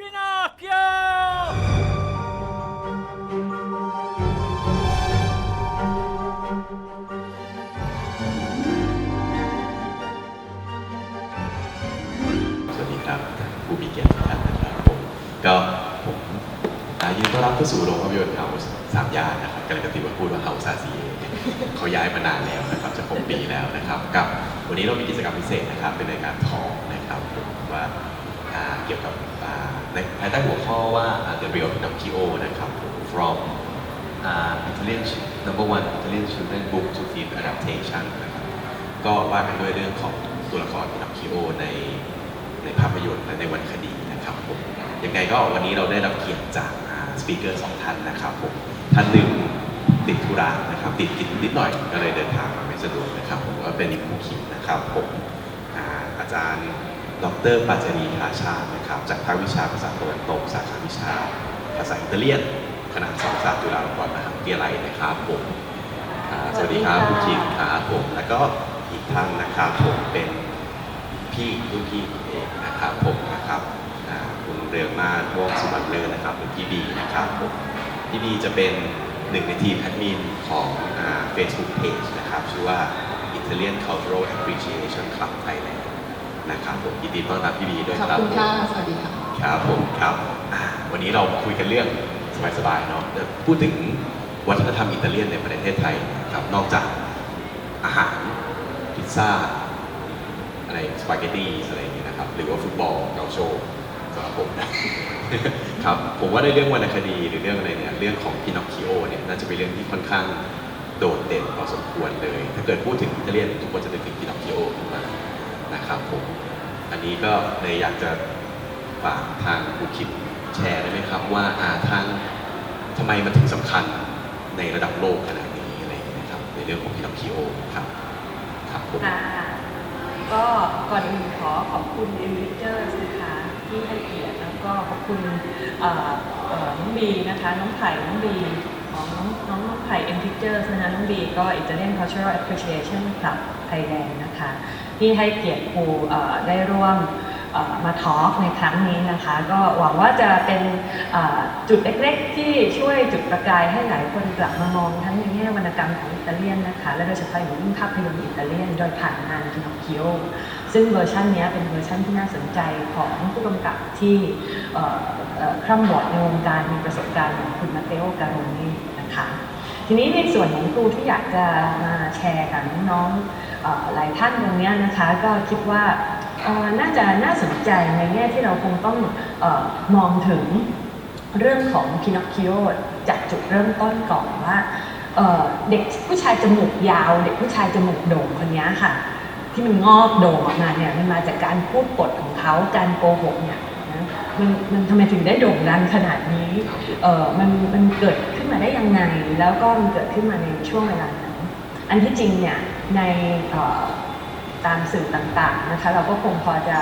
Pinocchio! สวัสดีครับผู้มีเกียรติทุกท่านนะครับผมก็ผมอ่ายินดีต้อนรับเข้าสู่โรงภาพยนตร์เฮาส์สามย่านนะครับกำลังจะติดว่าพูดว่าเฮาส์ซาซีเขาย้ายมานานแล้วนะครับจะครบปีแล้วนะครับ กับวันนี้เรามีกิจกรรมพิเศษนะครับ เป็นรายการทองนะครับผมว่า กี่ยวกับในภายใต้หัวข้อว่า The Real Pinocchio นะครับผม from Italian number one Italian children book to film adaptation นะครับก็ว่ากันด้วยเรื่องของตัวละครพินอคคิโอในในภาพยนตร์และในวรรณคดีนะครับผมยังไงก็วันนี้เราได้รับเกียรติจากสปีกเกอร์สองท่านนะครับผมท่านหนึ่งติดธุระนะครับติดกิจนิดหน่อยก็เลยเดินทางมาไม่สะดวกนะครับผมก็เป็นอีกผู้คิดนะครับผมอาจารย์ ดรปาจารีทาชาตินะครับ จากภาควิชาภาษาตะวันตก สาขาวิชา ภาษาอิตาเลียน คณะสาสตร์จุฬาลงกรณ์มหาวิทยาลัยนะครับผมสวัสดีครับคุณสดีคิมค่ะครับผม แล้วก็อีกท่านนะครับผมเป็นพี่รุ่นพี่เองนะครับผมนะครับคุณเรืองมาศวงสุวรรณเลินะครับหรือพี่บีนะครับผมพี่บีจะเป็นหนึ่งในทีมแอดมินของอ่า Facebook Page นะครับ ชื่อว่า Italian Cultural Appreciation Club Thailand นะครับผมยินดีต้อนรับพี่บีด้วยขอบครับคุณค่ะ สวัสดีค่ะ ครับผมครับอ่าวันนี้เราคุยกันเรื่องสบายๆเนาะเดี๋ยวพูดถึงวัฒนธรรมอิตาเลียนในประเทศไทยนะครับนอกจากอาหารพิซซ่าอะไรสปาเกตตีอะไรอย่างเงี้ยนะครับหรือว่าฟุตบอลเกาโชสำหรับผมนะ ครับผมว่าในเรื่องวรรณคดีหรือเรื่องอะไรเนี่ยเรื่องของพินอคคิโอเนี่ยน่าจะเป็นเรื่องที่ค่อนข้างโดดเด่นพอสมควรเลย ถ้าเกิดพูดถึงอิตาเลียนทุกคนจะนึกถึงพินอคคิโอขึ้นมา นะครับผม อันนี้ก็เลยอยากจะฝากทางครูคิดแชร์ได้ไหมครับว่าอาทางทำไมมันถึงสำคัญในระดับโลกขนาดนี้อะไรอย่างเงี้ยนะครับ ในเรื่องของพินอคคิโอครับครับผมก็ก่อนอื่นขอขอบคุณ e n r i c h e r s นะคะที่ให้เกียรติแล้วก็ขอบคุณน้องบีนะคะ น้องไผ่น้องบีของน้องน้องน้องไผ่ e n r i c h e r s นะคะน้องบีก็ Italian Cultural Appreciation Club Thailand นะคะ ที่ให้เกียรติครูได้ร่วมมาทอล์กในครั้งนี้นะคะ ก็หวังว่าจะเป็นจุดเล็กๆ ที่ช่วยจุดประกายให้หลายคนกลับมามองทั้งในแง่วรรณกรรมของอิตาเลียนนะคะ และโดยเฉพาะอย่างยิ่งภาพยนตร์อิตาเลียนโดยผ่านงานพินอคคิโอซึ่งเวอร์ชันนี้เป็นเวอร์ชันที่น่าสนใจของผู้กำกับที่คร่ำวอดในวงการมีประสบการณ์อย่างคุณมาเตโอการโรนีนะคะ ทีนี้ในส่วนของครูที่อยากจะมาแชร์กับน้องๆ หลายท่านตรงนี้นะคะก็คิดว่าน่าจะน่าสนใจในแง่ที่เราคงต้องออมองถึงเรื่องของพินอคคิโอจากจุดเริ่มต้นก่อนว่าเด็กผู้ชายจมูกยาว เด็กผู้ชายจมูกโด่งคนนี้ค่ะ ที่มันงอกโด่งออกมาเนี่ยมันมาจากการพูดปดของเขาการโกหกเนี่ยนะมันมันทำไมถึงได้โด่งดังขนาดนี้เออมันมันเกิดขึ้นมาได้ยังไง แล้วก็มันเกิดขึ้นมาในช่วงเวลาไหนอันที่จริงเนี่ย ในตามสื่อต่างๆนะคะเราก็คงพอจะ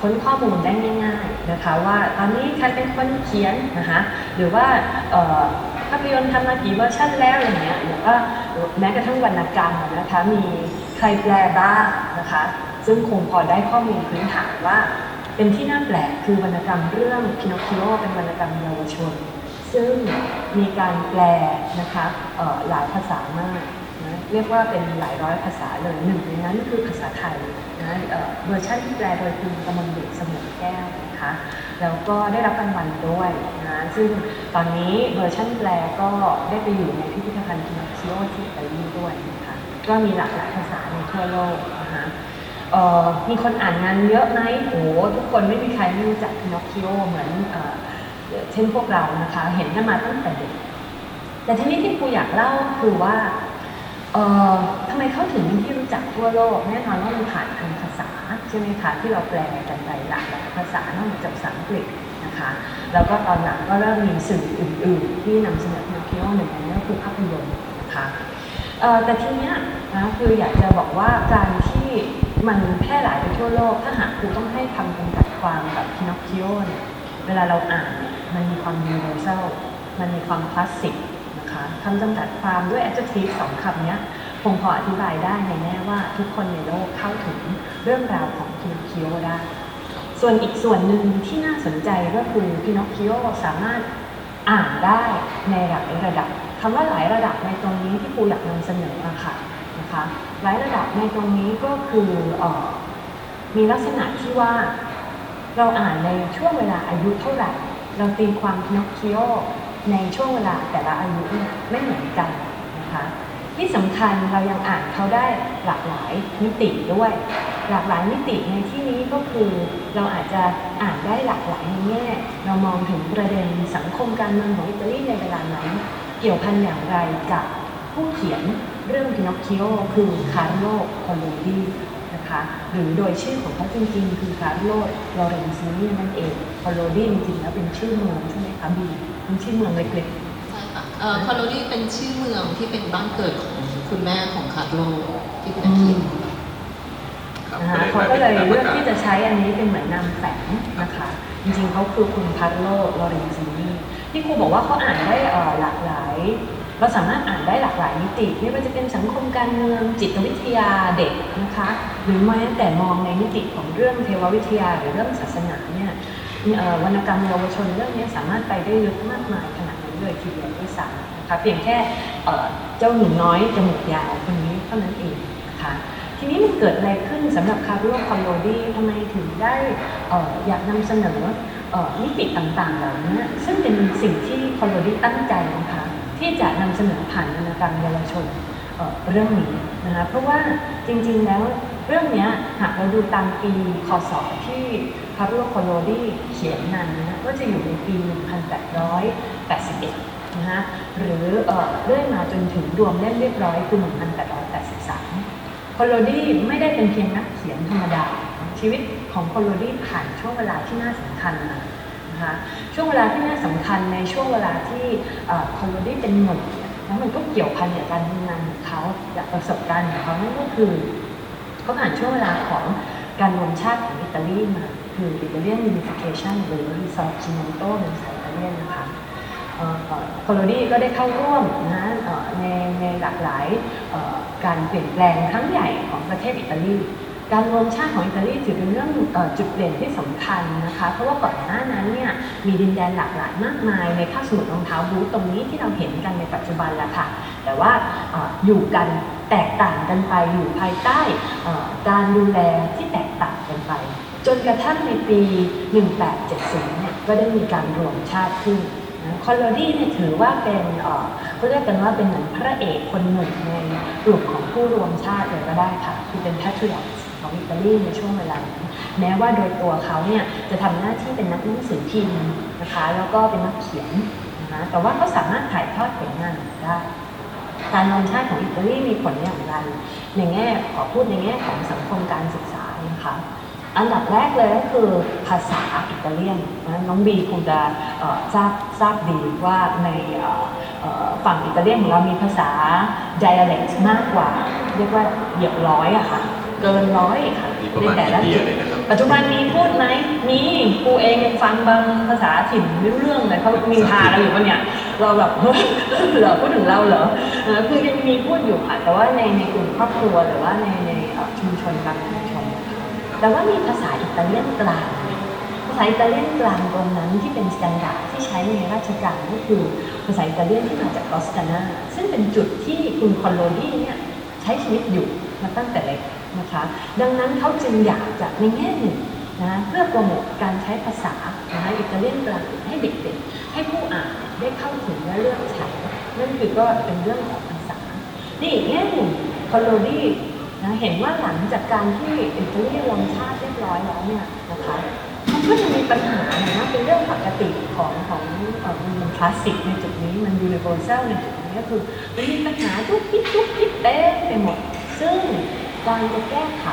ค้นข้อมูลได้ง่ายๆนะคะว่าตอนนี้ใครเป็นคนเขียนนะคะหรือว่าภาพยนตร์ทำมากี่เวอร์ชันแล้วอะไรเงี้ยหรือว่าแม้กระทั่งวรรณกรรมนะคะมีใครแปลบ้างนะคะซึ่งคงพอได้ข้อมูลพื้นฐานว่า เป็นที่น่าแปลกคือวรรณกรรมเรื่องพินอคคิโอเป็นวรรณกรรมเยาวชน ซึ่งมีการแปลนะคะหลายภาษามาก นะเรียกว่าเป็นหลายร้อยภาษาเลยหนึ่งในนั้นคือภาษาไทยนะเออเวอร์ชันที่แปลโดยคุณกมลดิษฐ์สมุทรแก้วนะคะแล้วก็ได้รับรางวัลด้วยนะซึ่งตอนนี้เวอร์ชันแปลก็ได้ไปอยู่ในพิพิธภัณฑ์พินอคคิโอที่อิตาลีด้วยนะคะก็มีหลากหลายภาษาในทั่วโลกนะคะเออมีคนอ่านงานเยอะไหมโอ้ทุกคนไม่มีใครไม่รู้จักพินอคคิโอเหมือนเออเช่นพวกเรานะคะ เห็นกันมาตั้งแต่เด็กแต่ทีนี้ที่ครูอยากเล่าคือว่า เอ่อทำไมเขาถึงเป็นที่รู้จักทั่วโลกแน่นอนว่ามันผ่านทางภาษาใช่ไหมคะที่เราแปลกันไปหลากหลายภาษานอกจากภาษาอังกฤษนะคะแล้วก็ตอนหลังก็เริ่มมีสื่ออื่น ๆ ที่นำเสนอพินอคคิโอหนึ่งในนั้นก็คือภาพยนตร์นะคะแต่ทีเนี้ยนะคืออยากจะบอกว่าการที่มันแพร่หลายไปทั่วโลก ถ้าหากครูต้องให้คำจำกัดความกับพินอคิโอเนี่ยเวลาเราอ่านมันมีความ universal มันมีความคลาสสิก คะคำจำกัดความด้วย adjective สองคำเนี้ยคงพออธิบายได้ในแน่ว่าทุกคนในโลกเข้าถึงเรื่องราวของพินอคคิโอได้ ส่วนอีกส่วนหนึ่งที่น่าสนใจก็คือพินอคคิโอสามารถอ่านได้ในหลายระดับคำว่าหลายระดับในตรงนี้ที่ครูอยากนำเสนออะค่ะนะคะหลายระดับในตรงนี้ก็คือออมีลักษณะที่ว่าเราอ่านในช่วงเวลาอายุเท่าไหร่ เราตีความพินอคคิโอ ในช่วงเวลาแต่ละอายุไม่เหมือนกันนะคะที่สำคัญเรายังอ่านเขาได้หลากหลายมิติด้วย หลากหลายมิติในที่นี้ก็คือเราอาจจะอ่านได้หลากหลายในแง่เรามองถึงประเด็นสังคมการเมืองของอิตาลีในเวลานั้น เกี่ยวพันอย่างไรกับผู้เขียนเรื่องพินอคคิโอคือคาร์โลคอลโลดีนะคะหรือโดยชื่อของเขาจริงๆ คือคาร์โลลอเรนซินีนั่นเองคอลโลดีจริงๆแล้วเป็นชื่อเมืองใช่ไหมคะบี เป็นชื่อเมืองเล็กๆใช่ค่ะเอ่อคาร์โลนี่เป็นชื่อเมืองที่เป็นบ้านเกิดของคุณแม่ของคาร์โลที่เป็นนักเขียน ครับนะคะเขาก็เลยเลือกที่จะใช้อันนี้เป็นเหมือนนามแฝงนะคะ จริงๆเขาคือคุณพาร์โลลอเรนซินีที่ครูบอกว่าเขาอ่านได้เอ่อหลากหลาย เราสามารถอ่านได้หลากหลายมิติ ไม่ว่าจะเป็นสังคมการเมืองจิตวิทยาเด็กนะคะ หรือแม้แต่มองในมิติของเรื่องเทววิทยาหรือเรื่องศาสนาเนี่ยเอ่อ วรรณกรรมเยาวชนเรื่องนี้สามารถไปได้ลึกมากมายขนาดนั้นเลยทีเดียวด้วยซ้ำนะคะเพียงแค่เจ้าหนูน้อยจมูกยาวคนนี้เท่านั้นเองนะคะทีนี้มันเกิดอะไรขึ้นสำหรับคาร์โลคอลโลดี้ทำไมถึงได้อยากนำเสนอมิติต่างๆเหล่านี้ซึ่งเป็นสิ่งที่คอลโลดี้ตั้งใจนะคะที่จะนำเสนอผ่านวรรณกรรมเยาวชนเรื่องนี้นะคะเพราะว่าจริงๆแล้ว เรื่องนี้หากเราดูตามปีคศที่คาร์โลคอลโลดีเขียนนั้นนะก็จะอยู่ในปี 1881 นะฮะหรือเรื่อยมาจนถึงรวมเล่มเรียบร้อยคือ 1883 โคโลดี้ไม่ได้เป็นเพียงนักเขียนธรรมดา ชีวิตของโคโลดี้ผ่านช่วงเวลาที่น่าสำคัญมานะคะช่วงเวลาที่น่าสำคัญในช่วงเวลาที่เอ่อโคโลดี้เป็นหนุ่มเนี่ยแล้วมันก็เกี่ยวพันกับการทำงานของเขาจากประสบการณ์ของเขานั่นก็คือ เขาผ่านช่วงเวลาของการรวมชาติของอิตาลีมาคืออิตาเลียนยูนิฟิเคชันหรือซอฟชิโนโตในสายอิตาเลียนนะคะโคโลนีก็ได้เข้าร่วมนะในในหลากหลายการเปลี่ยนแปลงครั้งใหญ่ของประเทศอิตาลี การรวมชาติของอิตาลีถือเป็นเรื่องจุดเปลี่นที่สำคัญนะคะ เพราะว่าก่อนหน้านั้นเนี่ยมีดินแดนหลากหลายมากมายในคาบสมุทรรองเท้าบูธตรงนี้ที่เราเห็นกันในปัจจุบันแหละค่ะ แต่ว่าอยู่กันแตกต่างกันไปอยู่ภายใต้การดูแลที่แตกต่างกันไป จนกระทั่งในปี 1870 เนี่ยก็ได้มีการรวมชาติขึ้นคอลโลดี้เนี่ยถือว่าเป็นเอ่อเขาเรียกกันว่าเป็นเหมือนพระเอกคนหนึ่งในกลุ่มของผู้รวมชาติเลยก็ได้ค่ะ คือเป็น patriot ของอิตาลีในช่วงเวลานั้นแม้ว่าโดยตัวเขาเนี่ยจะทำหน้าที่เป็นนักหนังสือพิมพ์นะคะแล้วก็เป็นนักเขียนนะคะแต่ว่าก็สามารถถ่ายทอดผลงานได้การรวมชาติของอิตาลีมีผลอย่างไร ในแง่ขอพูดในแง่ของสังคมการศึกษานะคะอันดับแรกเลยก็คือภาษาอิตาเลียนนะน้องบีคงจะทราบทราบดีว่าในฝั่งอิตาเลียนของเรามีภาษา dialect มากกว่า เรียกว่าเหยียบร้อยอะค่ะ เกินร้อยค่ะมีประมาณในแต่ละอินเดียจุดเลยนะครับ ปัจจุบันมีพูดไหมมีครูเองยังฟังบางภาษาถิ่นไม่รู้เรื่องเลยเขามีทาเราอยู่ปะเนี่ย เราแบบเฮ้ยเหรอพูดถึงเราเหรอเออคือยังมีพูดอยู่ค่ะแต่ว่าในในกลุ่มครอบครัวหรือว่าในในเอ่อชุมชนบางชุมชนนะคะแต่ว่ามีภาษาอิตาเลียนกลางภาษาอิตาเลียนกลางตรงนั้นที่เป็นสแตนดาร์ดที่ใช้ในราชการก็คือภาษาอิตาเลียนที่มาจากลอสตานาซึ่งเป็นจุดที่คุณคอนโลดี้เนี่ยใช้ชีวิตอยู่มาตั้งแต่เล็ก นะคะ ดังนั้นเขาจึงอยากจะในแง่หนึ่งนะเพื่อโปรโมทการใช้ภาษานะคะอิตาเลียนกลางให้เด็กๆ ให้ผู้อ่านได้เข้าถึงและเลือกใช้ นั่นคือก็เป็นเรื่องของภาษา นี่อีกแง่หนึ่งคอนโลดี้นะเห็นว่าหลังจากการที่อิตาลีรวมชาติเรียบร้อยแล้วเนี่ยนะคะมันก็จะมีปัญหานะเป็นเรื่องปกติของของเอ่อมันมันคลาสสิกในจุดนี้มันยูนิเวอร์แซลในจุดนี้ก็คือมันมีปัญหาทุกทิศทุกทิศเต็มไปหมดซึ่ง การจะแก้ไข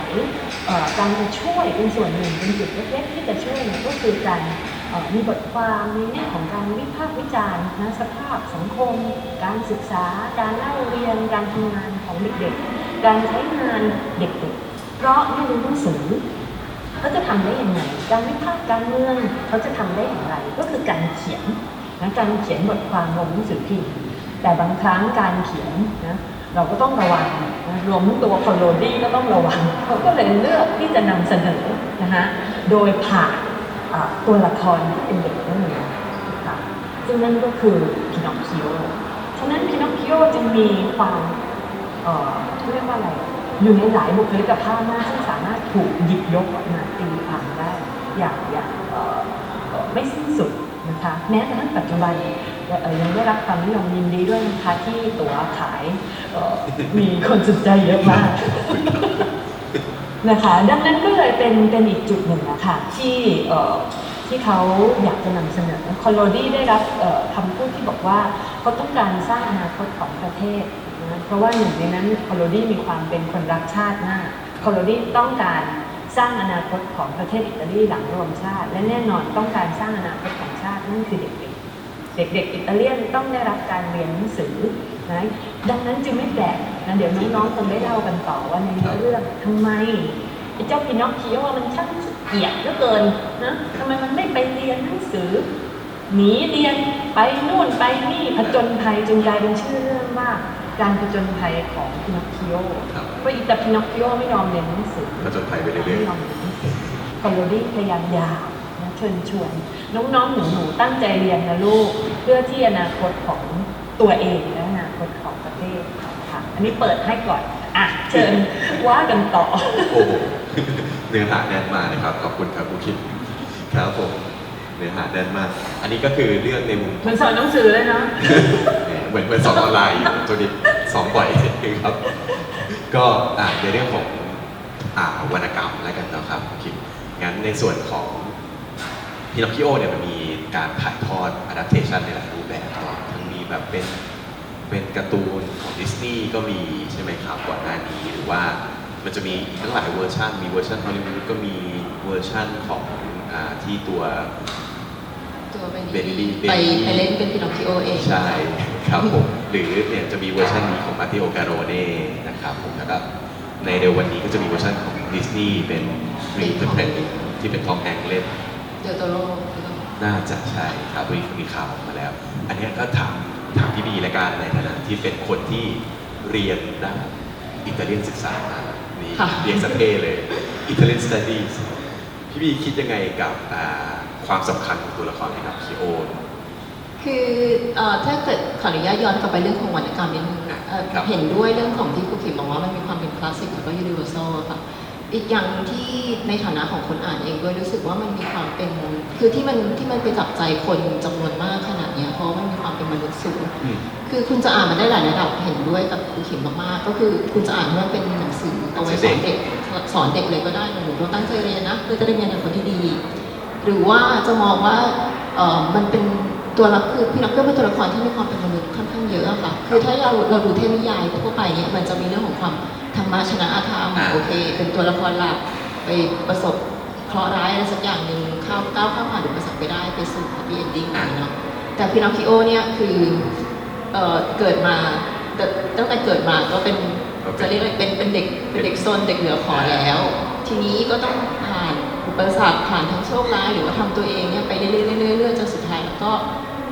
การจะช่วยเป็นส่วนหนึ่งเป็นจุดเล็กๆที่จะช่วยนี่ยก็คือการมีบทความในแง่ของการวิพากษ์วิจารณ์นะสภาพสังคม การศึกษา การเล่าเรียน การทำงานของเด็กๆ การใช้งานเด็กๆ เพราะไม่รู้หนังสือเขาจะทำได้ยังไง การวิพากษ์การเมืองเขาจะทำได้อย่างไร ก็คือการเขียนนะการเขียนบทความลงหนังสือพิมพ์แต่บางครั้งการเขียนนะ เราก็ต้องระวังรวมทั้งตัวคอนโลดี้ก็ต้องระวังเขาก็เลยเลือกที่จะนำเสนอนะคะโดยผ่านตัวละครที่เป็นเด็กนั่นเองนะคะซึ่งนั่นก็คือพินอคคิโอฉะนั้นพินอคคิโอจึงมีความเอ่อเรียกว่าอะไรอยู่ในหลายบุคลิกภาพมากซึ่สามารถถูกหยิบยกมาตีความได้อย่างอย่างไม่สิ้นสุดนะคะแม้กระทั่งปัจจุบัน ยังได้รับความนิยมยินดีด้วยนะคะที่ตั๋วขายเอ่อมีคนสนใจเยอะมากนะคะดังนั้นก็เลยเป็นเป็นอีกจุดหนึ่งนะคะที่เอ่อที่เขาอยากจะนำเสนอคอนโลดี้ได้รับเอ่อคำพูดที่บอกว่าเขาต้องการสร้างอนาคตของประเทศนะเพราะว่าหนึ่งในนั้นคอนโลดี้มีความเป็นคนรักชาติมากคอนโลดี้ต้องการสร้างอนาคตของประเทศอิตาลีหลังรวมชาติ และแน่นอนต้องการสร้างอนาคตของชาตินั่นคือเด็กๆ เด็กๆอิตาเลียนต้องได้รับการเรียนหนังสือนะดังนั้นจึงไม่แปลกนะเดี๋ยวน้องๆคงได้เล่ากันต่อว่าในเนื้อเรื่องทำไมไอ้เจ้าพินอคคิโอมันช่างเกลียดเหลือเกินนะทำไมมันไม่ไปเรียนหนังสือหนีเรียนไปนู่นไปนี่ผจญภัยจึงกลายเป็นชื่อเรื่องว่าการผจญภัยของพินอคคิโอครับเพราะอีแต่พินอคคิโอไม่ยอมเรียนหนังสือผจญภัยไปเรื่อยๆไม่ยอมเรียนหนังสือคอมโบดี้พยายามยาวนะ เชิญชวนน้องๆหนูๆตั้งใจเรียนนะลูก เพื่อที่อนาคตของตัวเองและอนาคตของประเทศค่ะอันนี้เปิดให้ก่อนอะเชิญว่ากันต่อโอ้โหเนื้อหาแน่นมากนะครับขอบคุณครับคุณคิมครับผมเนื้อหาแน่นมาก อันนี้ก็คือเรื่องในมุมเหมือนสอนหนังสือเลยนะเหมือนเหมือนสอนออนไลน์อยู่ตัวนี้สอนบ่อยครับ ก็อ่าในเรื่องของอ่าวรรณกรรมแล้วกันนะครับคุณคิมงั้นในส่วนของ พินอคคิโอเนี่ยมันมีการถ่ายทอด adaptation ในหลายรูปแบบทั้งมีแบบเป็นเป็นการ์ตูนของดิสนีย์ก็มีใช่ไหมครับก่อนหน้านี้หรือว่ามันจะมีอีกตั้งหลายเวอร์ชันมีเวอร์ชันฮอลลีวูดก็มีเวอร์ชันของอาที่ตัวตัวเป็นเบลลี่ไปเบลลี่ไปเล่นเป็นพินอคคิโอเองใช่ครับผมหรือเนี่ยจะมีเวอร์ชันนี้ของมาติโอการโรเน่นะครับผมแล้วก็ในเร็ววันนี้ก็จะมีเวอร์ชันของดิสนีย์เป็นรีเทอร์เพลที่เป็นทอมแฮงเล่น เดลโตโร่น่าจะใช่ครับมีมีข่าวออกมาแล้ว อันเนี้ยก็ถามถามพี่บีและกันในฐานะที่เป็นคนที่เรียนด้านอิตาเลียนศึกษามานี่ค่ะ เรียนสเท่เลย Italian Studies พี่บีคิดยังไงกับอ่าความสำคัญของตัวละครในนักคิโอนคือเอ่อถ้าเกิดขออนุญาตย้อนกลับไปเรื่องของวรรณกรรมนิดนึงเอ่อครับ เห็นด้วยเรื่องของที่ครูขิมบอกว่ามันมีความเป็นคลาสสิกแล้วก็ยูนิเวอร์แซลอะค่ะ อีกอย่างที่ในฐานะของคนอ่านเองด้วยรู้สึกว่ามันมีความเป็นคือที่มันที่มันไปจับใจคนจำนวนมากขนาดเนี้ยเพราะว่ามันมีความเป็นมนุษย์สูงอืมคือคุณจะอ่านมันได้หลายระดับเห็นด้วยกับครูเข็มมากๆก็คือคุณจะอ่านว่าเป็นหนังสือเอาไว้สอนเด็กสอนเด็กเลยก็ได้หนูเราตั้งใจเรียนนะเพื่อจะได้เรียนในคนที่ดี หรือว่าจะมองว่าเอ่อมันเป็นตัวละคือพี่นักก็เป็นตัวละครที่มีความเป็นมนุษย์ค่อนข้างเยอะอะค่ะคือถ้าเราเราดูเทพนิยายทั่วไปเนี่ยมันจะมีเรื่องของความธรร มะชนะอธรรมอ่า โอเค เป็นตัวละครหลักไปประสบเคราะห์ร้ายอะไรสักอย่างหนึ่งเข้าก้าวข้ามผ่านอุปสรรคไปได้ไปสู่ happy ending อะไรเนาะแต่พินอคคิโอเนี่ยคือเอ่อเกิดมาแต่ตั้งแต่เกิดมาก็เป็นก็เป็น จะเรียกอะไรเป็นเป็นเด็กเป็นเด็กซนเด็กเหลือขอแล้ว ทีนี้ก็ต้องผ่านอุปสรรคผ่านทั้งโชคร้ายหรือว่าทำตัวเองเนี่ยไปเรื่อยๆเรื่อยๆเรื่อยๆจนสุดท้ายแล้วก็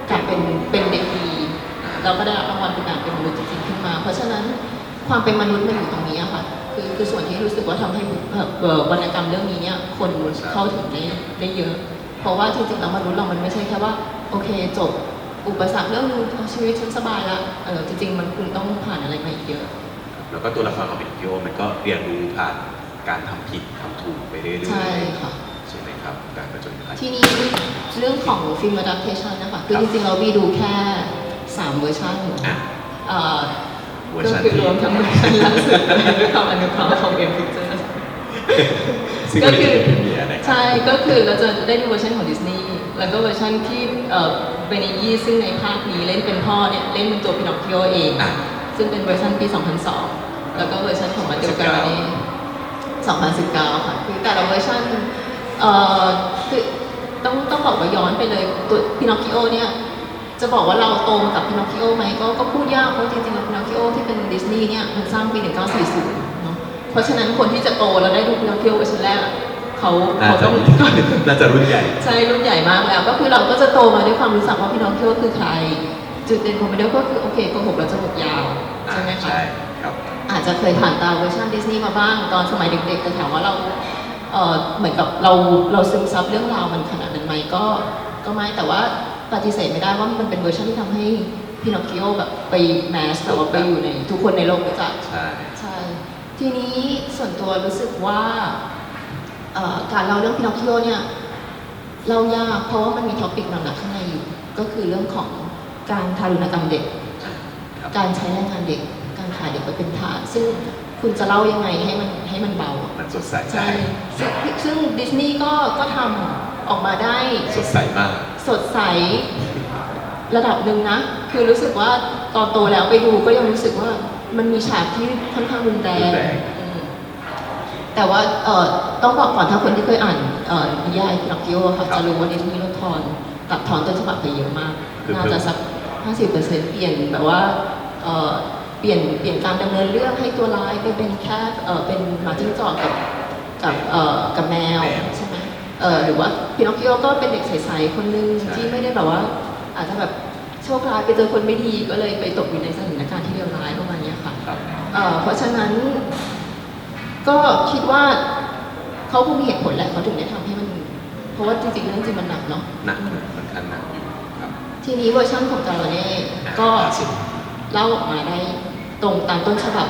กลับเป็นเป็นเด็กดี เราก็ได้รับรางวัลเป็นการเป็นมนุษย์จริงๆขึ้นมา เพราะฉะนั้น ความเป็นมนุษย์มันอยู่ตรงนี้อะค่ะคือคือส่วนที่รู้สึกว่าทำให้เอ่อเอ่อวรรณกรรมเรื่องนี้เนี่ยคนเข้าถึงได้ได้เยอะ เพราะว่าจริงๆแล้วมนุษย์เรามันไม่ใช่แค่ว่าโอเคจบอุปสรรคเรื่องนึงเอาชีวิตฉันสบายละเออจริงๆมันคุณต้องผ่านอะไรมาอีกเยอะ แล้วก็ตัวละครของพินอคคิโอมันก็เรียนรู้ผ่านการทำผิดทำถูกไปเรื่อยๆใช่ค่ะใช่ไหมครับการประจนภัยทีนี้เรื่องของฟิล์ม adaptation นะคะคือครัจบริงๆเราวีดูแค่ 3 เวอร์ชันอะ เอ่อเวอร์ก็ชันคือที่รวมทั้งเวอร์ชันล่าสุดด้วยความอนุเคราะห์ของเอ็มพิกเจอร์ซึ่งก็วันคืนี้อเป็นพรีเมียร์นะครับใช่ก็คือเราจะได้ดูเวอร์ชันของดิสนีย์แล้วก็เวอร์ชันที่เอ่อเบเนยี่ซึ่งในภาคนี้เล่นเป็นพ่อเนี่ยเล่นเป็นตัวพินอคคิโอเองอะซึ่งเป็นเวอร์ชันปี 2002 แล้วก็เวอร์ชันของมาเตลการานี2019 ค่ะคือแต่ละเวอร์ชันเอ่อคือต้องต้องบอกว่าย้อนไปเลยตัวพินอคคิโอเนี่ย จะบอกว่าเราโตมากับพินอคคิโอไหมก็ก็พูดยากเพราะจริงๆแล้วพินอคคิโอที่เป็นดิสนีย์เนี่ยมันสร้างปี 1940 เนาะเพราะฉะนั้นคนที่จะโตแล้วได้ดูพินอคคิโอเวอร์ชันแรกอะเขาน่าเขาจะต้องน่าจะรุ่นใหญ่ ใช่รุ่นใหญ่มากแล้ว ก็คือเราก็จะโตมาด้วยความรู้จักว่าพี่น้องคิดว่าคือใคร จุดเด่นของพี่น้องก็คือโอเคโกหกแล้วจมูกยาวใช่ไหมคะใช่ครับ อาจจะเคยผ่านตาเวอร์ชันดิสนีย์มาบ้างตอนสมัยเด็กๆแต่ถามว่าเราเเออเหมือนกับเราเราซึมซับเรื่องราวมันขนาดนั้นไหมก็ก็ไม่แต่ว่า ปฏิเสธไม่ได้ว่ามันเป็นเวอร์ชันที่ทำให้พินอคคิโอแบบไปแมสแบบว่าไปอยู่ในทุกคนในโลกรู้จักใช่ ใช่ ทีนี้ส่วนตัวรู้สึกว่าเอ่อการเล่าเรื่องพินอคคิโอเนี่ยเล่ายากเพราะว่ามันมีท็อปิกหนักๆข้างในอยู่ก็คือเรื่องของการทารุณกรรมเด็ก ครับ การใช้แรงงานเด็ก การขายเด็กไปเป็นทาสซึ่งคุณจะเล่ายังไงให้มันให้มันเบาอะมันสดใสใช่ได้ซึ่งซึ่งดิสนีย์ก็ก็ทำออกมาได้สดใสมาก สดใสระดับหนึ่งนะ คือรู้สึกว่าตอนโตแล้วไปดูก็ยังรู้สึกว่ามันมีฉากที่ค่อนข้างรุนแรรุงนแรงอืมแต่ว่าเอ่อต้องบอกก่อนถ้าคนที่เคยอ่านเอ่อนิยายพินอคคิโอค่ะจะรู้ว่าดิสนีย์ลดทอนตัดทอนต้นฉบับไปเยอะมาก น่าจะสัก 50%เปลี่ยนแบบว่าเอ่อเปลี่ยนเปลี่ยนการดำเนินเรื่องให้ตัวร้ายไปเป็นแค่เอ่อเป็นหมาจิ้งจอกกับกับเอ่อกับแมวแมวใช่ไหม เออหรือว่าพินอคคิโอก็เป็นเด็กใสๆคนนึงใช่ ที่ไม่ได้แบบว่า อาจจะแบบโชคร้ายไปเจอคนไม่ดีก็เลยไปตกอยู่ในสถานการณ์ที่เลวร้ายประมาณเนี้ยค่ะ ครับ เอ่อเพราะฉะนั้นก็คิดว่าเขาคงมีเหตุผลแหละเขาถึงได้ทำให้มัน เพราะว่าจริงๆเรื่องจริงมันหนักเนาะหนักค่อนข้างหนักอยู่ครับทีนี้เวอร์ชันของจาร์เน่ก็ล่าสุดเล่าออกมาได้ตรงตามต้นฉบับ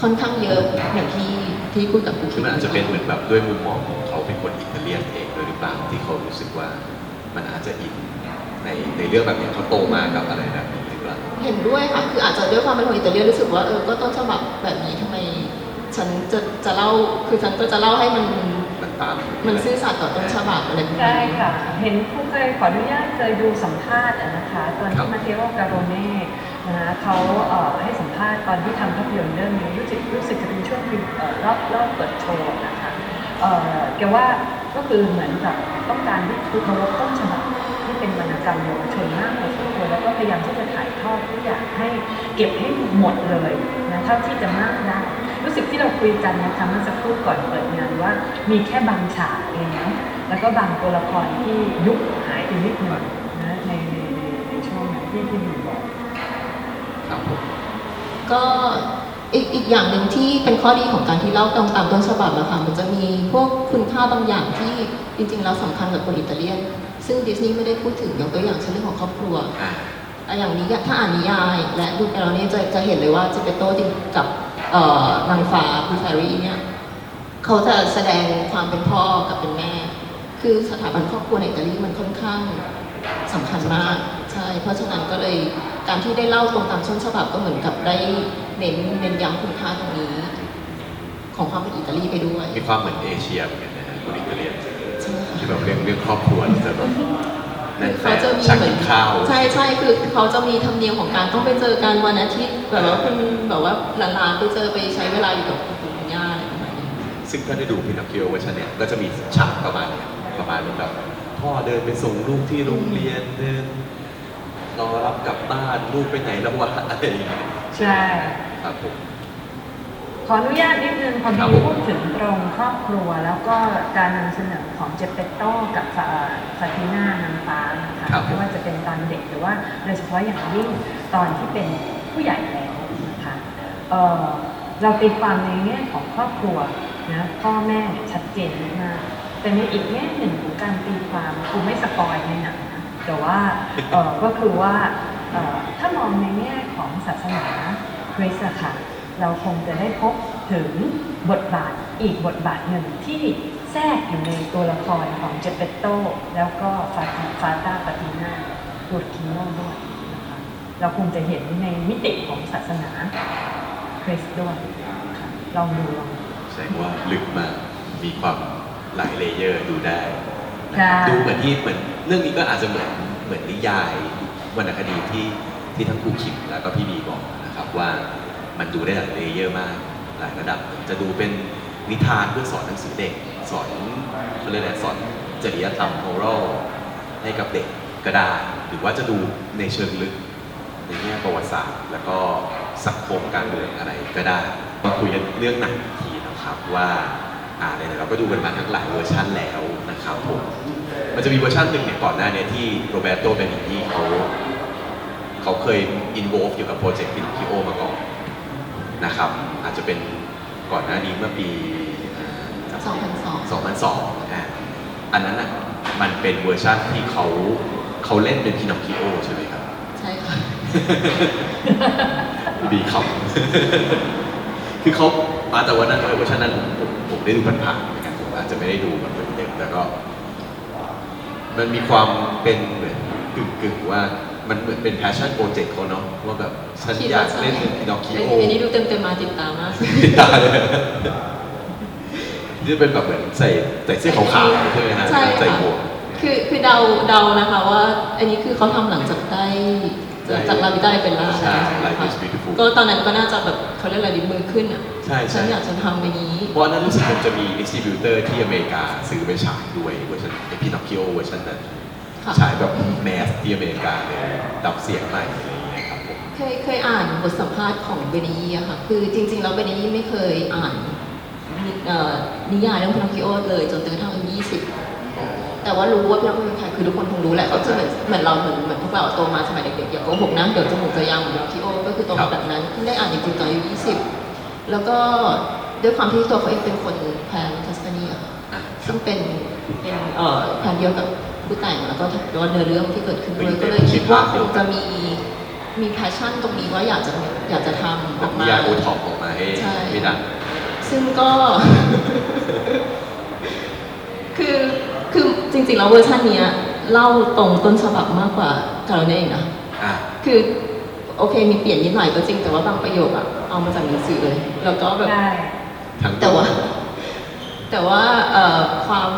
ค่อนข้างเยอะอย่างที่ที่คุยกับคุณคือมันอาจจะเป็นเหมือนแบบด้วยมุมมองของเขา เป็นคนอิตาเลียนเองด้วยหรือเปล่าที่เขารู้สึกว่ามันอาจจะอินในในเรื่องแบบนี้เขาโตมากับอะไรแบบนี้หรือเปล่าเห็นด้วยค่ะคืออาจจะด้วยความเป็นคนอิตาเลียนรู้สึกว่าเออก็ต้นฉบับแบบนี้ทำไม ฉันจะจะเล่าคือฉันก็จะเล่าให้มันมันตามมันซื่อสัตย์ต่อต้นฉบับอะไรแบบนี้ใช่ค่ะ เห็นครูเคยขออนุญาตเคยดูสัมภาษณ์อะนะคะตอนที่มาเทโรการโรเน่นะเขาเอ่อให้สัมภาษณ์ตอนที่ทำภาพยนตร์เรื่องนี้รู้สึกรู้สึกจะเป็นช่วงเอ่อรอบรอบเปิดโชว์นะคะ เอ่อแกว่าก็คือเหมือนกับต้องการที่คือเคารพต้นฉบับที่เป็นวรรณกรรมเยาวชนมากพอสมควรแล้วก็พยายามที่จะถ่ายทอดทุกอย่างให้เก็บให้หมดเลยนะเท่าที่จะมากได้รู้สึกที่เราคุยกันนะคะเมื่อสักครู่ก่อนเปิดงานว่า มีแค่บางฉากเองนะแล้วก็บางตัวละครที่ยุบหายไปนิดหนึ่งนะในในในช่วงนั้นที่ที่มีบอกครับก็ อีกอีกอย่างหนึ่งที่เป็นข้อดีของการที่เล่าตรงตามต้นฉบับนะคะมันจะมีพวกคุณค่าบางอย่างที่จริงๆแล้วสำคัญกับคนอิตาเลียน ซึ่งดิสนีย์ไม่ได้พูดถึงยกตัวอย่างเช่นเรื่องของครอบครัวอ่าอะอย่างนี้ถ้าอ่านนิยายและดูแกลเนี่ยจะจะเห็นเลยว่าจิเปโตจริงกับเอ่อนางฟ้าพิซารีเนี่ยเขาจะแสดงความเป็นพ่อกับเป็นแม่ คือสถาบันครอบครัวในอิตาลีมันค่อนข้างสำคัญมากใช่เพราะฉะนั้นก็เลยการที่ได้เล่าตรงตามต้นฉบับก็เหมือนกับได้ เน้นเน้นย้ำคุณค่าตรงนี้ ของความเป็นอิตาลีไปด้วย มีความเหมือนเอเชียเหมือนกันนะฮะคนอิตาเลียนใช่ค่ะที่แบบเรื่องเรื่องครอบครัวเราจะแบบแน่นแฟเขานจะมีชักเหมืกิอนนข้าว ใช่ใช่คือเขาจะมีธรรมเนียมของการต้องไปเจอกันวันอาทิตย์แบบว่าคุณแบบว่าหลานๆไปเจอไปใช้เวลาอยู่กับคุณปู่คุณย่าอะไรประมาณนี้ ซึ่งถ้าได้ดูพินาคิโอเวอร์ชันเนี่ยก็จะมีฉากประมาณเนี้ยประมาณแบบพ่อเดินไปส่งลูกที่โรงเรียนเดินรอรับกลับบ้านลูกไปไหนแล้ววะอะไรอย่างเงี้ย ใช่ ครับผม ขออนุญาตนิดนึงพอครัดีบผมพูดถึงตรงครอบครัว แล้วก็การนำเสนอของเจเปตโต้กับฟาฟาติน่านางฟ้านะคะครับผม ไม่ว่าจะเป็นตอนเด็กหรือว่าโดยเฉพาะอย่างยิ่งตอนที่เป็นผู้ใหญ่แล้วนะคะเอ่อเราตีความในแง่ของครอบครัวนะพ่อแม่เนี่ยชัดเจนมากแต่ในอีกแง่หนึ่งของการตีความคือไม่สปอยในหนังนะแต่ว่าเอ่อก็คือว่าเอ่อถ้ามองในแง่ของศาสนา คริสต์อะค่ะ เราคงจะได้พบถึงบทบาทอีกบทบาทหนึ่งที่แทรกอยู่ในตัวละครของเจเปตโตแล้วก็ฟาติฟาตาปาติน่าดูดคิโนด้วยนะคะเราคงจะเห็นในมิติของศาสนาคริสต์ด้วยค่ะลองดูลองดูแสดงว่าลึกมากมีความหลายเลเยอร์ดูได้ใช่ดูเหมือนที่เหมือนเรื่องนี้ก็อาจจะเหมือนเหมือนนิยายวรรณคดีที่ที่ทั้งครูคิมแล้วก็พี่บีบอก นะครับว่ามันดูได้หลายเลเยอร์มากหลายระดับ จะดูเป็นนิทานเพื่อสอนหนังสือเด็ก สอนเขาเรียกอะไรสอนจริยธรรมโมรัลให้กับเด็กก็ได้ หรือว่าจะดูในเชิงลึกในแง่ประวัติศาสตร์ แล้วก็สังคมการเมืองอะไรก็ได้มาคุยกันเรื่องหนังทีนะครับว่าอ่าในๆเราก็ดูกันมาทั้งหลายเวอร์ชันแล้วนะครับผมมันจะมีเวอร์ชันหนึ่งเนี่ยก่อนหน้านี้ที่โรเบร์โตเบนินี่เขา เขาเคยอินโวฟเกี่ยวกับโปรเจกต์พินคิโอมาก่อนนะครับ อาจจะเป็นก่อนหน้านี้เมื่อปีอ่า2002 2002อะอันนั้นอะมันเป็นเวอร์ชันที่เขาเขาเล่นเป็นพินอคคิโอใช่ไหมครับ ใช่ค่ะ ดีครับคือเขามาแต่วันนั้นเวอร์ชันนั้นผมผมผมได้ดูผ่านๆเหมือนกันผมอาจจะไม่ได้ดูมันเป็นเต็มแต่ก็ มันมีความเป็นเหมือนกึ่งกึ่งๆว่า มันเหมือนเป็น passion project เขาเนาะว่าแบบฉันอยากเล่นเป็นพินอคคิโออันนี้ดูเต็มเต็มๆมาติดตามมากนี่เป็นแบบเหมือนใส่ใส่เสื้อขาวๆใช่ไหมฮะใช่ใส่ค่ะหมวกคือคือเดาเดานะคะว่า อันนี้คือเขาทำหลังจากได้จากจากลาวิดาเป็นล่าใช่ไหม Life คะ is beautiful ก็ตอนนั้นก็น่าจะแบบเขาเรียกอะไรดิมือขึ้นอะใช่ใช่ฉันอยากจะทำอันนี้ เพราะอันนั้นรู้สึกมันจะมีดิสติบิวเตอร์ที่อเมริกาซื้อไปฉายด้วยเวอร์ชันไอพินอคคิโอเวอร์ชันนั้น ค่ะฉายแบบแมสที่อเมริกาเลยดับเสียงใหม่อะไรอย่างเงี้ยครับผมเคยเคยอ่านบทสัมภาษณ์ของเบเนยี่อะค่ะ คือจริงๆแล้วเบเนยี่ไม่เคยอ่านนิเอ่อนิยายเรื่องพินอคคิโอเลยจนกระทั่งอายุ20แต่ว่ารู้ว่าพินอคคิโอเป็นใครคือทุกคนคงรู้แหละก็คือเหมือนเหมือนเราเหมือนเหมือนพวกเราโตมาสมัยเด็กๆอย่าโกหกนะเดี๋ยวจมูกจะยาวเหมือนพินอคคิโอก็คือโตมาแบบนั้นเพิ่งได้อ่านจริงๆตอนอายุ20แล้วก็ด้วยความที่ตัวเขาเองเป็นคนแพนทัสมาเนียค่ะอะซึ่งเป็นเป็นเอ่อแผนเดียวกับ ผู้แต่งแล้วก็ย้อนเนื้อเรื่องที่เกิดขึ้นด้วยก็เลยคิดว่าคงจะมีมีแพชชั่นตรงนี้ว่าอยากจะอยากจะทำอแบอบกนิมายายโอท็อปออกมาให้ใช่ให้ดังซึ่งก็ คือคือจริงๆแล้วเวอร์ชันเนี้ยเล่าตรงต้นฉบับมากกว่าการเองนะอะคือโอเคมีเปลี่ยนนิดหน่อยก็จริงแต่ว่าบางประโยคอะเอามาจากหนังสือเลย แล้วก็แบบได้ทั้งแต่ว่า แต่ว่าเอ่อความ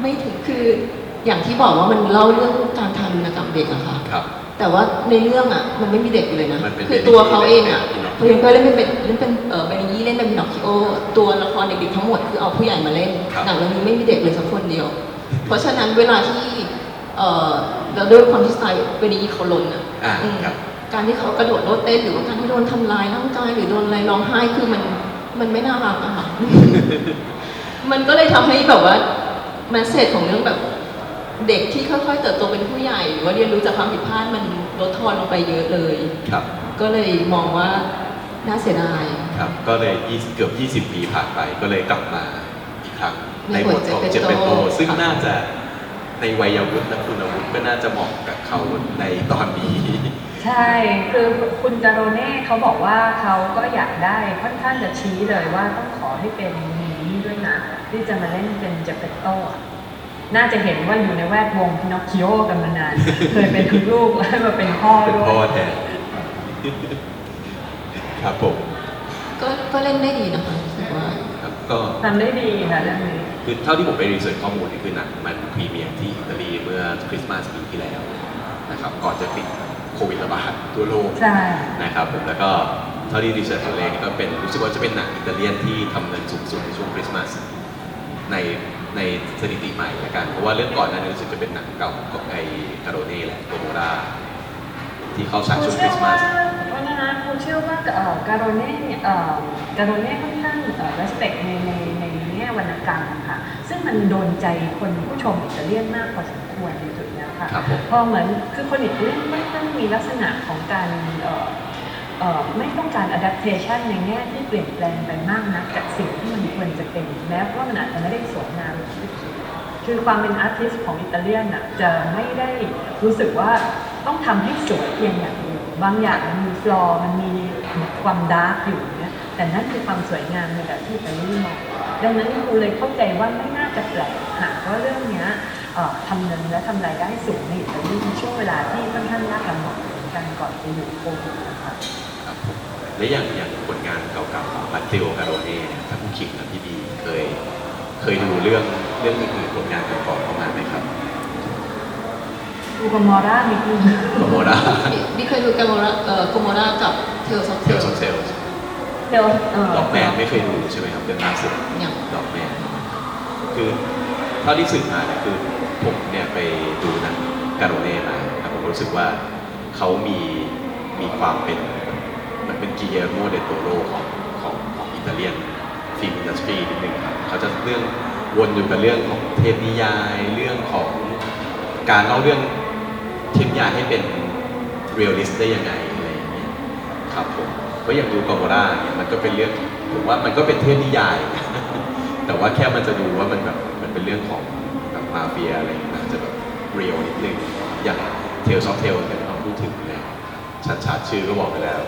ไม่ถึงคือ อย่างที่บอกว่ามันเล่าเรื่องการทารุณกรรมเด็กอะค่ะ ครับ แต่ว่าในเรื่องอะมันไม่มีเด็กอยู่เลยนะ มันเป็นคือตัวเขาเองอะเป็นเพราะยังก็เล่นเป็นเล่นเป็นเออเบนยี่เล่นเป็นพินอคคิโอตัวละครเด็กๆทั้งหมดคือเอาผู้ใหญ่มาเล่นครับ หนังเรื่องนี้ไม่มีเด็กเลยสักคนเดียว เพราะฉะนั้นเวลาที่เออแล้วด้วยความที่สไตล์เบนยี่เขาลนอะอะอืมครับ การที่เขากระโดดโลดเต้นหรือว่าการที่โดนทำลายร่างกายหรือโดนอะไรร้องไห้คือมันมันไม่น่ารักอะค่ะ มันก็เลยทำให้แบบว่าแมสเซจของเรื่องแบบ เด็กที่ค่อยๆเติบโตเป็นผู้ใหญ่หรือว่าเรียนรู้จากความผิดพลาดมันลดทอนลงไปเยอะเลย ครับ ก็เลยมองว่าน่าเสียดาย ครับก็เลย20เกือบ 20 ปีผ่านไปก็เลยกลับมาอีกครั้งในในบทของบทเจเจเปเปโตโต ซึ่งค่ะน่าจะในวัยวุฒิและคุณวุฒิก็น่าจะเหมาะกับเขาในตอนนี้ ใช่ คือคุณจาโรเน่เขาบอกว่าเขาก็อยากได้ค่อนข้างจะชี้เลยว่าต้องขอให้เป็นมีนี่ด้วยนะที่จะมาเล่นเป็นเจเปโตอะ น่าจะเห็นว่าอยู่ในแวดวงพินอคคิโอกันมานาน เคยเป็นทั้งลูกแล้วมาเป็นพ่อเป็นด้วพ่อยแทนครับผมก็ก็เล่นได้ดีนะคะรู้สึกว่า ครับก็ทำได้ดีค่ะเรื่องนี้ คือเท่าที่ผมไปรีเสิร์ชข้อมูลนี่คือหนังมันพรีเมียร์ที่อิตาลีเมื่อคริสต์มาสปีที่แล้วนะครับก่อนจะติดโควิดระบาดทั่วโลก ใช่ นะครับผมแล้วก็เท่าที่รีเสิร์ชตัวเลขก็เป็นรู้สึกว่าจะเป็นหนังอิตาเลียนที่ทำเงินสูงสุดในช่วงคริสต์มาสใน ในสถิติใหม่ละกัน เพราะว่าเรื่องก่อนหนั้านรู้สึกจะเป็นหนังเก่าของไอคาโรเน่แหละโกโมราที่เข้าฉายครูช่วงคเชื่ริอสต์มาว่าสวันนั้นนะครูเชื่อว่าเอ่อการโรเน่เนี่ยเอ่อการโรเน่ค่อนข้างเอ่อ respect ในในในแง่วรรณกรรมค่ะ ซึ่งมันโดนใจคนผู้ชมอิตาเลียนมากพอสมควรในจุดเนี้ยค่ะครับผมพอเหมือนคือคนอิตาเลียนไม่ต้องมีลักษณะของการเอ่อเอ่อ ไม่ต้องการ adaptation ในแง่ที่เปลี่ยนแปลงไปมากนักจากสิ่งที่มันควรจะเป็น แม้ว่ามันอาจจะไม่ได้สวยงามที่สุดคือความเป็นอาร์ติสของอิตาเลียนน่ะจะไม่ได้รู้สึกว่าต้องทำให้สวยเพียงอย่างเดียวบางอย่างมันมีฟลอร์มันมีความดาร์กอยู่เนี่ยแต่นั่นคือความสวยงามในแบบที่อิตาลีมองดังนั้นครูเลยเข้าใจว่าไม่น่าจะแปลกหากว่าเรื่องเนี้ยทำเงินและทำรายได้สูงในอิตาลีในช่วงเวลาที่ค่อนข้างยากลำบากเหมือนกันก่อนจะอยู่โควิดนะคะ และอย่างอย่างผลงานเก่าๆของมาเตโอคาโรเน่เนี่ยถ้าผู้ขิงกับพี่ดีเคยเคยดูเรื่องเรื่องอื่นๆผลงานก่อนๆเข้ามาไหมครับดูกามอร่านิดนึงโกโมราบิ๊บิ๊กเคยดูกามราเอ่อโกโมรากับเทลซอฟเทเทลลซอฟเซลเดี๋ยวเอ่อดอกแมนไม่เคยดูใช่ไหมครับเรื่องล่าสุด อย่าง ดอกแมนคือเท่าที่สืบมาเนี่ยคือผมเนี่ยไปดูหนังการโรเน่มาแล้วผมรู้สึกว่าเขามีมีความเป็น มันเป็นกิเ e โมเดโตโรของของของอิตาเลียนฟิล์มอินดัสทรีนิดนึงครับเขาจะเรื่องวนอยู่กับเรื่องของเทพนิยายเรื่องของการเล่าเรื่องเทพนิยายให้เป็นเรียลลิสต์ได้ยังไงอะไรอย่างเงี้ยครับผมก็อย่างดูกอมราเนี่ยมันก็เป็นเรื่องผมว่ามันก็เป็นเทพนิยาย แต่ว่าแค่มันจะดูว่ามันแบบมันเป็นเรื่องของแบบมาเฟียอะไรอางเงี้ยมันจะแบบเรียลนิดนึงอย่างเทลซอฟเทลเนี่ยต้องพูดถึงเลยชัดๆชื่อก็บอกไปแล้ว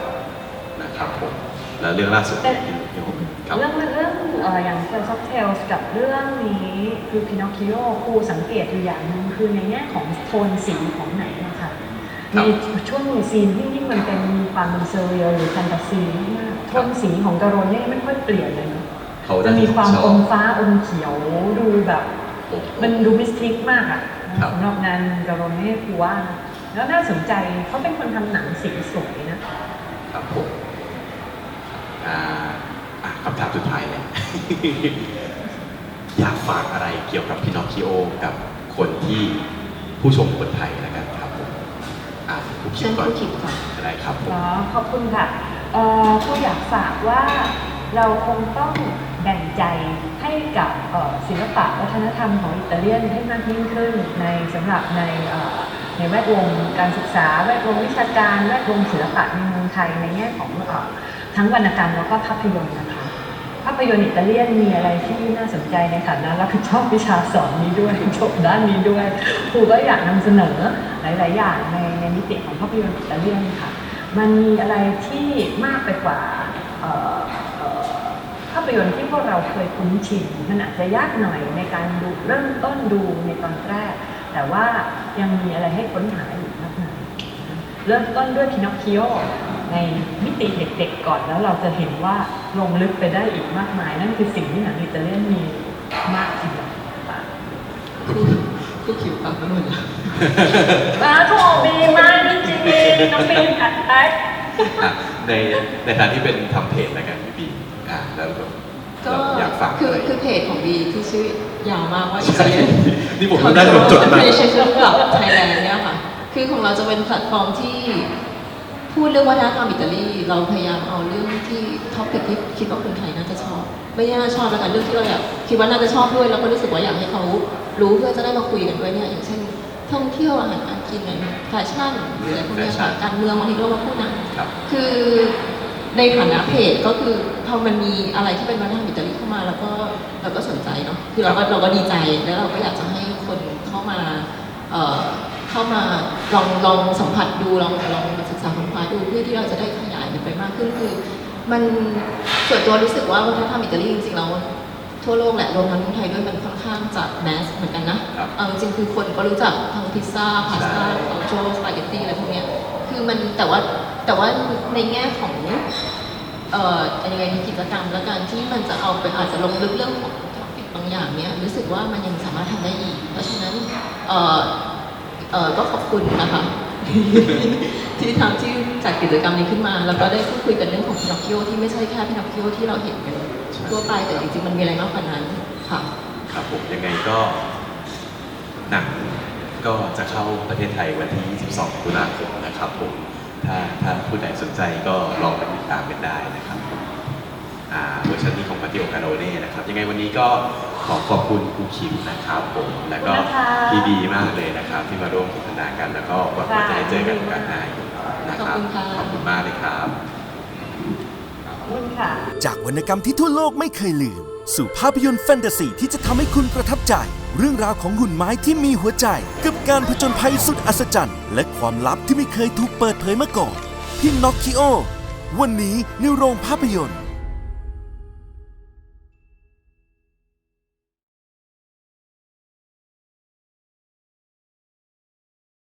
ครับผมแล้วเรื่องล่าสุดเนี่ยที่ที่ผมครับ เรื่องเรื่องเอ่ออย่าง Tales of Tales กับเรื่องนี้คือ Pinocchio ครูสังเกตอยู่อย่างหนึ่งคือในแง่ของโทนสีของไหนนนะคะครัมีบช่วงซีนที่ที่มันเป็นความเป็นเซอร์เรียลหรือแฟนตาซีมากๆโทนสีของการอนเนี่ยไม่ค่อยเปลี่ยนเลยเนอะเขาจะมีความชบอมฟ้าอมเขียวดูแบบ โอ้โห มันดูมิสติกมากอะครับ สำหรับงานการอนนี่ครูว่านะแล้วน่าสนใจเขาเป็นคนทำหนังสีสวยนะ ครับผมอ่าอะ คำถามสุดท้ายเลยอยากฝากอะไรเกี่ยวกับพินอคคิโอกับคนที่ผู้ชมคนไทยแล้วกันครับผมอะผู้คิเชิดญก่อนผู้คิดก่อนก็ได้ครับผมอ๋อขอบคุณค่ะเอ่อครูอยากฝากว่าเราคงต้องแบ่งใจให้กับเอ่อศิลปะวัฒนธรรมของอิตาเลียนให้มากยิ่งขึ้นในสำหรับในเอ่อในแวดวงการศึกษาแวดวงวิชาการแวดวงศิลปะในเมืองไทยในแง่ของเอ่อ ทั้งวรรณกรรมแล้วก็ภาพยนตร์นะคะ ภาพยนตร์อิตาเลียนมีอะไรที่น่าสนใจในฐานะรับผิดชอบวิชาสอนนี้ด้วยจบด้านนี้ด้วยครูก็อยากนำเสนอหลาย ๆ อย่างในในมิติของภาพยนตร์อิตาเลียนค่ะ มันมีอะไรที่มากไปกว่าภาพยนตร์ที่พวกเราเคยคุ้นชินมันอาจจะยากหน่อยในการดูเริ่มต้นดูในตอนแรก แต่ว่ายังมีอะไรให้ค้นหาอยู่มากมายเริ่มต้นด้วยพินอคคิโอ ในมิติเด็กๆก่อนแล้วเราจะเห็นว่าลงลึกไปได้อีกมากมาย นั่นคือสิ่งที่หนังอิตาเลียนมีมากทีเดียวค่ะผู้ผู้คิวฟังไม่หมดเลยมาโถบีมากจริงๆน้องบีมอัดไปอะในในฐานะที่เป็นทำเพจแล้วกันพี่บีอะแล้วแบบก็เราอยากฝากคืออะไรคือเพจของบีที่ชื่อยาวมากว่าใช่นี่ผมได้จดจดมาไม่ใช่ชื่อกับไทยแลนด์เนี่ยค่ะ คือของเราจะเป็นแพลตฟอร์มที่ พูดเรื่องวัฒนธรรมอิตาลีเราพยายามเอาเรื่องที่ท็อปิกที่คิดว่าคนไทยน่าจะชอบ ไม่ใช่น่าชอบแล้วกันเรื่องที่เราอยากคิดว่าน่าจะชอบด้วยแล้วก็รู้สึกว่าอยากให้เขารู้เพื่อจะได้มาคุยกันด้วยเนี่ยอย่างเช่น ท่องเที่ยวอาหารการกินอะไรแฟชั่นหรืออะไรพวกเนี้ยค่ะการเมืองบางทีก็มาพูดนะครับคือในฐานะเพจก็คือพอมันมีอะไรที่เป็นวัฒนธรรมอิตาลีเข้ามาแล้วก็เราก็สนใจเนาะคือเราก็เราก็ดีใจแล้วเราก็อยากจะให้คนเข้ามา เอ่อเข้ามาลองลองสัมผัสดูลองลองศึกษาค้นคว้าดูเพื่อที่เราจะได้ขยายมันไปมากขึ้นคือ มันส่วนตัวรู้สึกว่าวัฒนธรรมอิตาลีจริงๆแล้วทั่วโลกแหละรวมทั้งคนไทยด้วยมันค่อนข้างจะแมสเหมือนกันนะครับเอาจริงๆคือคนก็รู้จักทั้งพิซซ่าพาสต้าใช่โจสปาเกตตี้อะไรพวกเนี้ยคือมันแต่ว่าแต่ว่าในแง่ของเอ่อยังไงมีกิจกรรมและการที่มันจะเอาไปอาจจะลงลึกเรื่องของท็อปิกบางอย่างเนี้ยรู้สึกว่ามันยังสามารถทำได้อีก เพราะฉะนั้นเอ่อ เออก็ขอบคุณนะคะที่ทำที่จัดกิจกรรมนี้ขึ้นมา แล้วก็ได้พูดคุยกันเรื่องของพินอคคิโอที่ไม่ใช่แค่พินอคคิโอที่เราเห็นกันทั่วไปแต่จริงๆมันมีอะไรมากกว่านั้นค่ะครับผมยังไงก็หนังก็จะเข้าประเทศไทยวันที่22ตุลาคมนะครับผมถ้าถ้าผู้ใดสนใจก็ลองไปติดตามกันได้นะครับ เวอร์ชันนี้ของมาติโอคาโนเน่นะครับ ยังไงวันนี้ก็ขอขอบคุณครูคิมนะครับผม แล้วก็ขอบคุณนะคะพี่บีมากเลยนะครับ ที่มาร่วมสนทนากัน แล้วก็หวังว่าจะได้เจอกันโอกาสหน้าอีกนะครับขอบคุณค่ะขอบคุณมากเลยครับขอบคุณค่ะจากวรรณกรรมที่ทั่วโลกไม่เคยลืม สู่ภาพยนตร์แฟนตาซีที่จะทำให้คุณประทับใจ เรื่องราวของหุ่นไม้ที่มีหัวใจ กับการผจญภัยสุดอัศจรรย์ และความลับที่ไม่เคยถูกเปิดเผยมาก่อนพินนอคคิโอ วันนี้ในโรงภาพยนตร์